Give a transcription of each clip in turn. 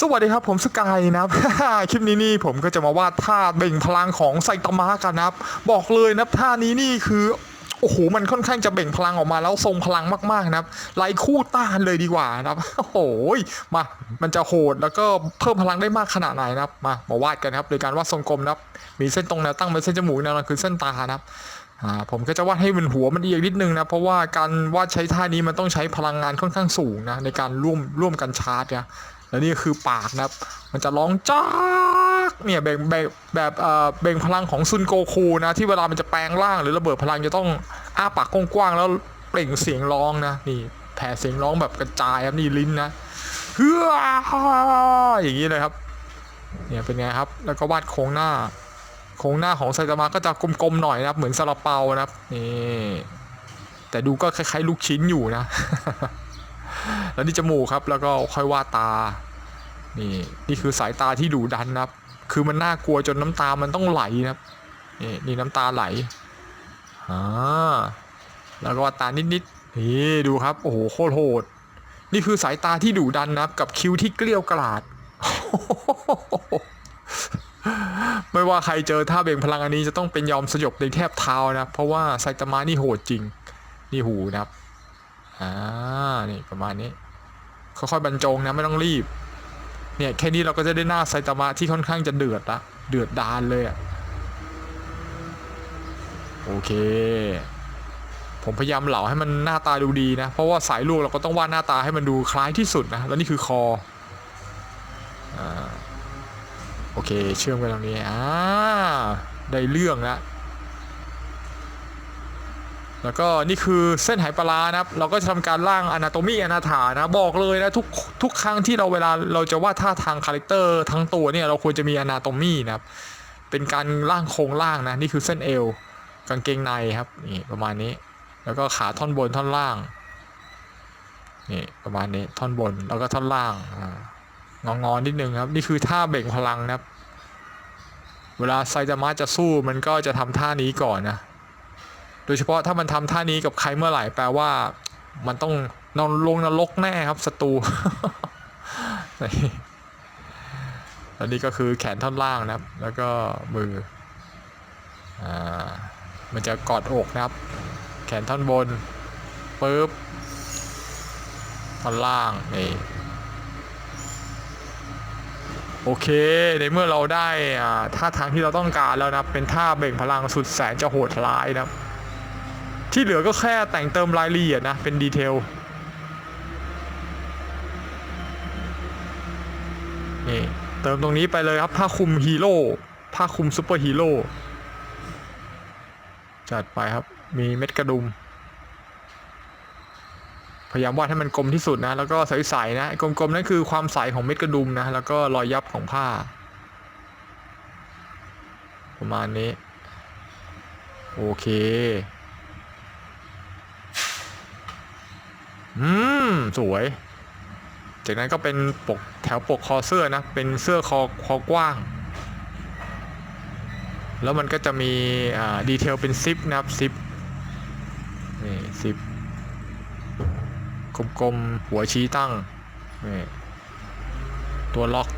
สวัสดีครับผมสกายนะครับ คลิปนี้นี่ผมก็จะมาวาดท่าเบ่งพลังของไซตามะกันนะครับ บอกเลยนะท่านี้นี่คือโอ้โหมันค่อนข้างจะเบ่งพลังออกมาแล้วทรงพลังมากๆนะครับไล่คู่ต้านเลยดีกว่านะครับโอ้โหมามันจะโหดแล้วก็เพิ่มพลังได้มากขนาดไหนนะครับ มามาวาดกันนะครับโดยการวาดทรงกลมนะครับ มีเส้นตรงแนวตั้งเป็นเส้นจมูกแนวหลังคือเส้นตานะครับผมก็จะวาดให้มันหัวมันเอียงนิดนึงนะเพราะว่าการวาดใช้ท่านี้มันต้องใช้พลังงานค่อนข้างสูงนะในการร่วมร่วมกันชาร์จนะ และนี่คือปากนะครับ มันจะร้องจ้ากเนี่ยแบ่งแบ่งแบบเอ่อแบ่งพลังของซุนโกคูนะ ที่เวลามันจะแปลงร่างหรือระเบิดพลังจะต้องอ้าปากกว้างๆแล้วเปล่งเสียงร้องนะนี่แผ่เสียงร้องแบบกระจายครับนี่ลิ้นนะเฮืออย่างนี้เลยครับ เนี่ยเป็นไงครับ แล้วก็วาดโครงหน้า โครงหน้าของไซตามะก็จะกลมๆหน่อยนะครับ เหมือนซาลาเปานะครับนี่แต่ดูก็คล้ายๆลูกชิ้นอยู่นะ แล้วนี่จมูกครับ แล้วก็ค่อยวาดตา นี่นี่คือสายตาที่ดุดันนะครับ คือมันน่ากลัวจนน้ำตามันต้องไหลนะครับ นี่นี่น้ำตาไหลอ่าแล้วก็วาดตานิดๆนี่ดูครับโอ้โหโคตรโหด นี่คือสายตาที่ดุดันนะครับ กับคิ้วที่เกลี้ยวกราด ไม่ว่าใครเจอท่าเบ่งพลังอันนี้จะต้องเป็นยอมสยบในแทบเท้านะเพราะว่าไซตามะนี่โหดจริง นี่หูนะครับอ่านี่ประมาณนี้ค่อยๆบรรจงนะไม่ต้องรีบ เนี่ยแค่นี้เราก็จะได้หน้าไซตามะที่ค่อนข้างจะเดือดละเดือดดานเลยอะโอเค ผมพยายามเหลาให้มันหน้าตาดูดีนะ เพราะว่าสายลูกเราก็ต้องวาดหน้าตาให้มันดูคล้ายที่สุดนะ แล้วนี่คือคออ่าโอเค เชื่อมกันตรงนี้อ่าได้เรื่องแล้ว แล้วก็นี่คือเส้นไหปลานะครับ เราก็จะทำการร่างอนาโตมีอนาถานะ บอกเลยนะทุกทุกครั้งที่เราเวลาเราจะวาดท่าทางคาแรคเตอร์ทั้งตัวเนี่ยเราควรจะมีอนาโตมีนะครับ เป็นการร่างโครงร่างนะ นี่คือเส้นเอวกางเกงในครับนี่ประมาณนี้ แล้วก็ขาท่อนบนท่อนล่างนี่ประมาณนี้ท่อนบนแล้วก็ท่อนล่างอ่างอๆนิดนึงครับ นี่คือท่าเบ่งพลังนะครับ เวลาไซตามะจะสู้มันก็จะทำท่านี้ก่อนนะ โดยเฉพาะถ้ามันทำท่านี้กับใครเมื่อไหร่แปลว่า มันต้องนอนลงนรกแน่ครับศัตรูนี่แล้วนี่ก็คือแขนท่อนล่างนะครับ แล้วก็มืออ่ามันจะกอดอกนะครับ แขนท่อนบนปึ๊บท่อนล่างนี่โอเค ในเมื่อเราได้อ่าท่าทางที่เราต้องการแล้วนะเป็นท่าเบ่งพลังสุดแสนจะโหดร้ายนะครับ ที่เหลือก็แค่แต่งเติมรายละเอียดนะ เป็นดีเทลนี่เติมตรงนี้ไปเลยครับผ้าคลุมฮีโร่ผ้าคลุมซูเปอร์ฮีโร่จัดไปครับมีเม็ดกระดุม พยายามวาดให้มันกลมที่สุดนะ แล้วก็ใสๆนะกลมๆนั่นคือความใสของเม็ดกระดุมนะ แล้วก็รอยยับของผ้า ประมาณนี้ โอเค อืม สวย จากนั้นก็เป็นปกแถวปกคอเสื้อนะ เป็นเสื้อคอคอกว้าง แล้วมันก็จะมีอ่าดีเทลเป็นซิปนะครับซิปนี่ซิปกลมๆ หัวชี้ตั้งนี่ตัวล็อก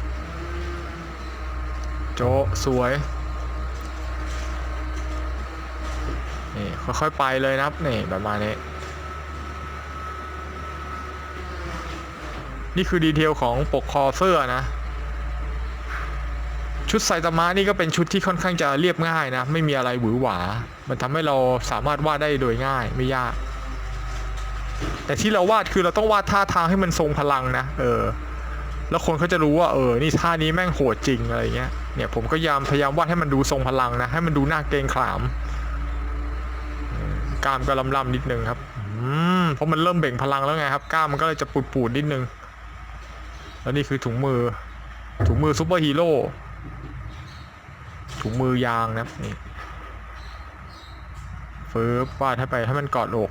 โจะสวยนี่ค่อยๆไปเลยนะครับนี่ประมาณนี้ นี่คือดีเทลของปกคอเสื้อนะ ชุดไซตามะนี่ก็เป็นชุดที่ค่อนข้างจะเรียบง่ายนะ ไม่มีอะไรหวือหวา มันทำให้เราสามารถวาดได้โดยง่ายไม่ยาก แต่ที่เราวาดคือเราต้องวาดท่าทางให้มันทรงพลังนะ เออ แล้วคนเขาจะรู้ว่าเออ นี่ท่านี้แม่งโหดจริงอะไรเงี้ย เนี่ยผมก็ยามพยายามวาดให้มันดูทรงพลังนะ ให้มันดูน่าเกรงขาม กล้ามก็ลำๆนิดนึงครับอืมเพราะมันเริ่มเบ่งพลังแล้วไงครับ กล้ามมันก็เลยจะปูดๆนิดนึง แล้วนี่คือถุงมือ ถุงมือซูเปอร์ฮีโร่ ถุงมือยางนะครับนี่ฟืบวาดให้ไปให้มันกอดอก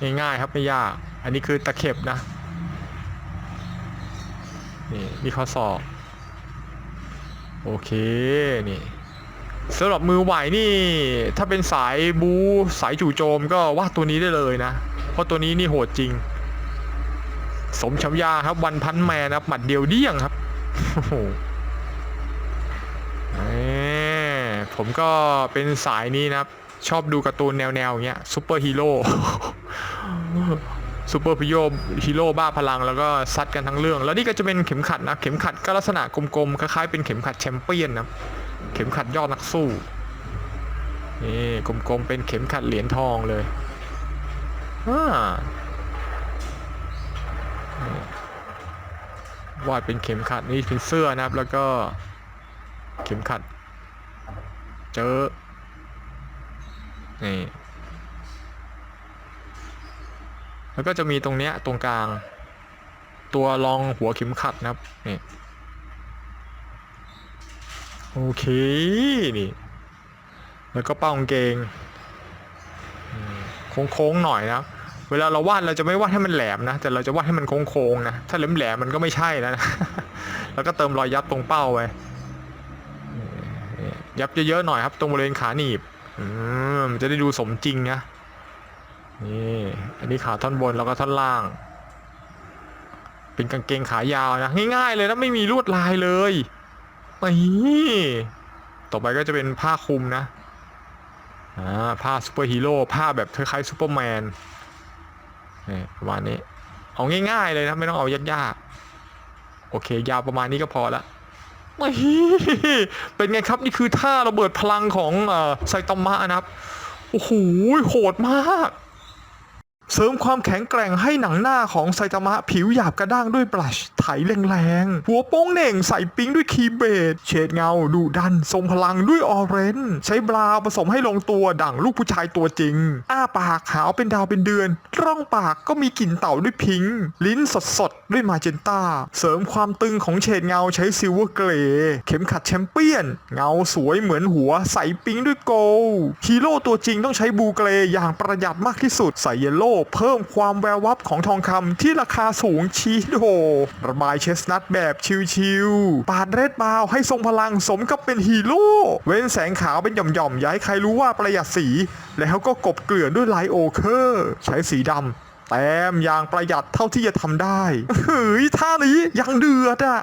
นี่ง่ายครับไม่ยาก อันนี้คือตะเข็บนะ นี่นี่ข้อศอกโอเค นี่สำหรับมือไหวนี่ ถ้าเป็นสายบูสายจู่โจมก็วาดตัวนี้ได้เลยนะ เพราะตัวนี้นี่โหดจริง สมฉายาครับวันพันแมนครับหมัดเดียวเดี้ยงครับโอ้โหผมก็เป็นสายนี้นะครับ ชอบดูการ์ตูนแนวๆอย่างเงี้ยซูเปอร์ฮีโร่ซูเปอร์ฮีโร่ฮีโร่บ้าพลังแล้วก็ซัดกันทั้งเรื่อง แล้วนี่ก็จะเป็นเข็มขัดนะ เข็มขัดก็ลักษณะกลมๆ คล้ายๆเป็นเข็มขัดแชมเปี้ยนนะ เข็มขัดยอดนักสู้ นี่กลมๆ เป็นเข็มขัดเหรียญทองเลยอ่า วาดเป็นเข็มขัดนี่เป็นเสื้อนะครับ แล้วก็เข็มขัด เจอนี่แล้วก็จะมีตรงเนี้ยตรงกลาง ตัวรองหัวเข็มขัดนะครับนี่โอเคนี่ แล้วก็เป้ากางเกงโค้งๆหน่อยนะ เวลาเราวาดเราจะไม่วาดให้มันแหลมนะ แต่เราจะวาดให้มันโค้งๆนะ ถ้าแหลมๆมันก็ไม่ใช่แล้วนะ แล้วก็เติมรอยยับตรงเป้าไปยับเยอะๆหน่อยครับ ตรงบริเวณขาหนีบอืมมันจะได้ดูสมจริงนะ นี่ อันนี้ขาท่อนบนแล้วก็ท่อนล่าง เป็นกางเกงขายาวนะ ง่ายๆเลยนะไม่มีลวดลายเลยนี่ต่อไปก็จะเป็นผ้าคลุมนะ อ่า ผ้าซูเปอร์ฮีโร่ ผ้าแบบคล้ายๆซูเปอร์แมน นี่ประมาณนี้ เอาง่ายๆเลยนะไม่ต้องเอายากๆโอเค ยาวประมาณนี้ก็พอละเป็นไงครับนี่คือท่าระเบิดพลังของไซตามะนะครับ โอ้โหโหดมาก เสริมความแข็งแกร่งให้หนังหน้าของไซตามะผิวหยาบกระด้างด้วยบลัชไถแรงๆ หัวโป้งเหน่งใส่ปิ๊งด้วยคีย์เบดเฉดเงาดุดัน ทรงพลังด้วยออเรนจ์ใช้บราวผสมให้ลงตัวดั่งลูกผู้ชายตัวจริง อ้าปากขาวเป็นดาวเป็นเดือน ร่องปากก็มีกลิ่นเต่าด้วยพิง ลิ้นสดๆ ด้วยมาเจนต้า เสริมความตึงของเฉดเงาใช้ซิลเวอร์เกรเข็มขัดแชมเปี้ยน เงาสวยเหมือนหัวใส่ปิ๊งด้วยโกล์ฮีโร่ตัวจริงต้องใช้บูเกรย์อย่างประหยัดมากที่สุดใส่เยลโล่เพิ่มความแวววับของทองคำที่ราคาสูงชีโด ระบายเชสนัทแบบชิลๆปาดเรดบาวให้ทรงพลังสมกับเป็นฮีโร่ เว้นแสงขาวเป็นหย่อมๆอย่าให้ใครรู้ว่าประหยัดสี แล้วก็กบเกลื่อนด้วยไลโอเคอร์ ใช้สีดำแต้มอย่างประหยัดเท่าที่จะทำได้ เฮ้ยท่านี้ยังเดือดอะ